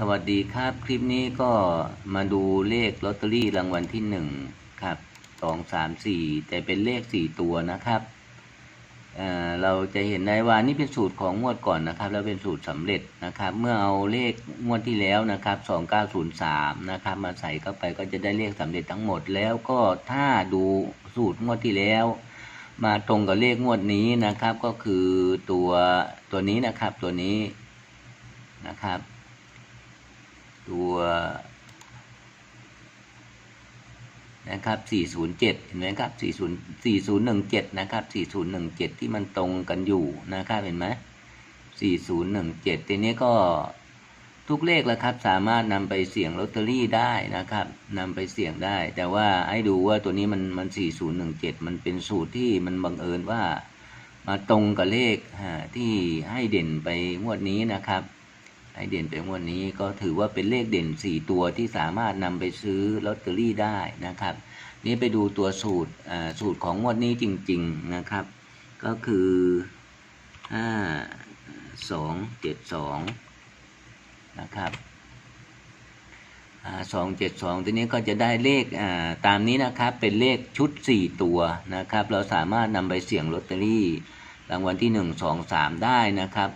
สวัสดีครับคลิปนี้ก็มาดูเลขลอตเตอรี่รางวัลที่หนึ่งครับสองสามสี่แต่เป็นเลขสี่ตัวนะครับเเราจะเห็นได้ว่านี่เป็นสูตรของงวดก่อนนะครับ แล้วเป็นสูตรสำเร็จนะครับ เมื่อเอาเลขงวดที่แล้วนะครับสองเก้าศูนย์สามนะครับ มาใส่เข้าไปก็จะได้เลขสำเร็จทั้งหมดแล้วก็ถ้าดูสูตรงวดที่แล้ว มาตรงกับเลขงวดนี้นะครับ ก็คือตัวตัวนี้นะครับตัวนี้นะครับ ตัวนะครับ 407 เห็นไหมครับ 40 4017 นะครับ 4017 ที่มันตรงกันอยู่นะครับ เห็นไหม4017 ทีนี้ก็ทุกเลขแล้วครับ สามารถนำไปเสี่ยงลอตเตอรี่ได้นะครับนำไปเสี่ยงได้ แต่ว่าให้ดูว่าตัวนี้มันมัน 4017 มันเป็นสูตรที่มันบังเอิญว่ามาตรงกับเลขที่ให้เด่นไปงวดนี้นะครับ ให้เด่นไปงวดนี้ก็ถือว่าเป็นเลขเด่น 4 ตัวที่สามารถนำไปซื้อลอตเตอรี่ได้นะครับ นี่ไปดูตัวสูตรสูตรของงวดนี้จริง ๆนะครับ ก็คือ 5 2 7 2 นะครับสองเจ็ดสองทีนี้ก็จะได้เลขตามนี้นะครับเป็นเลขชุด 4 ตัวนะครับ เราสามารถนำไปเสี่ยงลอตเตอรี่รางวัลที่ 1 2 3 ได้นะครับ